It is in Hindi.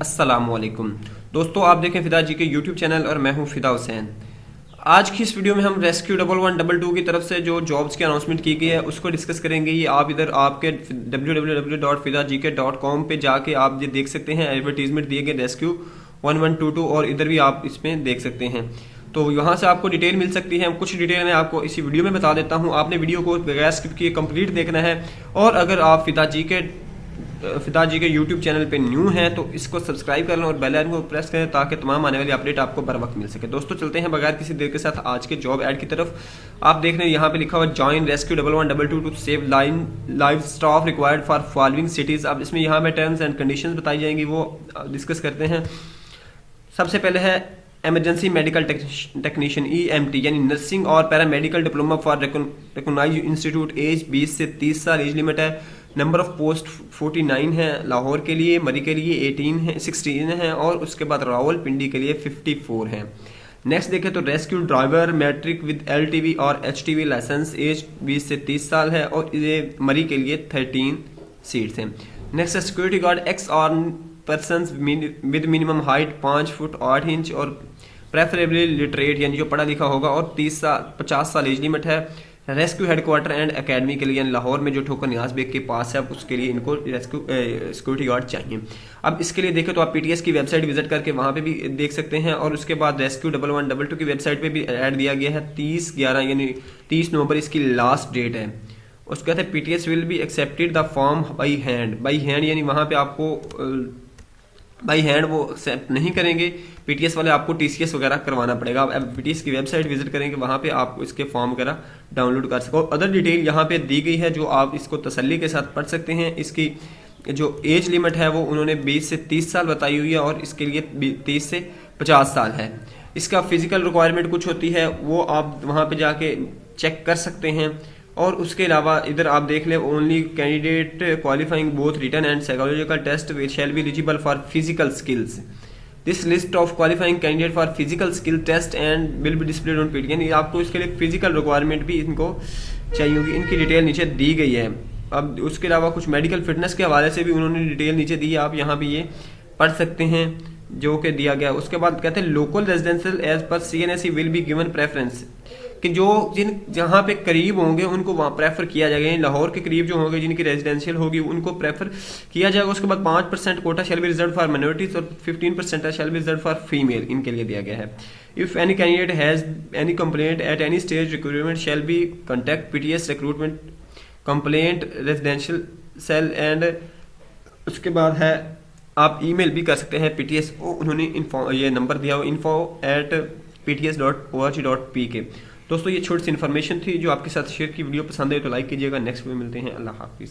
अस्सलाम वालेकुम दोस्तों, आप देखें फिदा जी के यूट्यूब चैनल और मैं हूँ फिदा हुसैन। आज की इस वीडियो में हम rescue double one double two की तरफ़ से जो जॉब्स की अनाउंसमेंट की गई है, उसको डिस्कस करेंगे। ये आप इधर आपके डब्ल्यू डब्ल्यू डब्ल्यू डॉट फिदा जी के डॉट कॉम पर जाके आप ये देख सकते हैं। एडवर्टीजमेंट दिए गए rescue one one two two और इधर भी आप इसमें देख सकते हैं। तो यहाँ से आपको डिटेल मिल सकती है। कुछ डिटेल मैं आपको इसी वीडियो में बता देता हूँ। आपने वीडियो को बगैर स्किप किए कंप्लीट देखना है। और अगर आप फिदा जी के फिदा जी के यूट्यूब चैनल पे न्यू हैं तो इसको सब्सक्राइब कर लें और बेल आइकन को प्रेस करें ताकि तमाम आने वाली अपडेट आपको बर वक्त मिल सके। दोस्तों, चलते हैं बगैर किसी देर के साथ आज के जॉब ऐड की तरफ़। आप देख रहे हैं, यहाँ पे लिखा हुआ join rescue double one double two two save line live staff required for following cities अब इसमें यहाँ पे टर्म्स एंड कंडीशन बताई जाएँगी, वो डिस्कस करते हैं। सबसे पहले है emergency medical technician E M T यानी नर्सिंग और paramedical diploma for recognize institute age 20 से 30 साल एज लिमिट है। नंबर ऑफ़ पोस्ट 49 है लाहौर के लिए, मरी के लिए 18 है 16 है और उसके बाद रावल पिंडी के लिए 54 है। नेक्स्ट देखें तो rescue driver matric with LTV और एचटीवी लाइसेंस एज 20 से 30 साल है और ये मरी के लिए 13 सीट्स हैं। नेक्स्ट सिक्योरिटी गार्ड एक्स और पर्सन विद मिनिमम हाइट पाँच फुट आठ इंच और प्रेफरेबली लिटरेट यानी जो पढ़ा लिखा होगा और तीस साल पचास साल एज लिमिट है। रेस्क्यू हेडक्वार्टर एंड एकेडमी के लिए लाहौर में जो ठोकर न्याज बेग के पास है उसके लिए इनको रेस्क्यू सिक्योरिटी गार्ड चाहिए। अब इसके लिए देखें तो आप पीटीएस की वेबसाइट विज़िट करके वहाँ पे भी देख सकते हैं, और उसके बाद rescue double one double two की वेबसाइट पे भी ऐड दिया गया है, तीस ग्यारह, यानी तीस नवंबर इसकी लास्ट डेट है। उसके बाद PTS will be accepted the form by hand by hand यानी वहाँ पर आपको बाई हैंड वो एक्सेप्ट नहीं करेंगे पीटीएस वाले आपको टीसीएस वगैरह करवाना पड़ेगा। आप पीटीएस की वेबसाइट विज़िट करेंगे, वहाँ पे आप इसके फॉर्म वगैरह डाउनलोड कर सको। अदर डिटेल यहाँ पे दी गई है, जो आप इसको तसल्ली के साथ पढ़ सकते हैं। इसकी जो एज लिमिट है, वो उन्होंने 20 से 30 साल बताई हुई है और इसके लिए 30 से 50 साल है। इसका फ़िज़िकल रिक्वायरमेंट कुछ होती है, वो आप वहाँ पे जाके चेक कर सकते हैं। और उसके अलावा इधर आप देख लें only candidate qualifying both written and psychological test which shall be eligible for physical skills this list of qualifying candidate for physical skill test and will be displayed on PT यानी आपको इसके लिए फ़िज़िकल रिक्वायरमेंट भी इनको चाहिए होगी। इनकी डिटेल नीचे दी गई है। अब उसके अलावा कुछ मेडिकल फिटनेस के हवाले से भी उन्होंने डिटेल नीचे दी है। आप यहाँ भी ये पढ़ सकते हैं। जो कि दिया गया। उसके बाद कहते हैं लोकल रेजिडेंशियल एज पर C N S will be given preference कि जो जिन, जहाँ पे करीब होंगे, उनको वहाँ प्रेफर किया जाएगा। यानी लाहौर के करीब जो होंगे, जिनकी रेजिडेंशियल होगी, उनको प्रेफर किया जाएगा। उसके बाद पाँच percent quota shall be reserve for minorities और fifteen percent shall be reserve for female इनके लिए दिया गया है। If any candidate has any complaint at any stage recruitment shall be contact P T S recruitment complaint residential cell and उसके बाद है आप ईमेल भी कर सकते हैं पी टी एस उन्होंने इन्फो ये नंबर दिया हो info at P T S dot O R G dot P K दोस्तों, ये छोटी सी इन्फॉर्मेशन थी जो आपके साथ शेयर की वीडियो पसंद है तो लाइक कीजिएगा। नेक्स्ट वीडियो मिलते हैं। अल्लाह हाफिज़।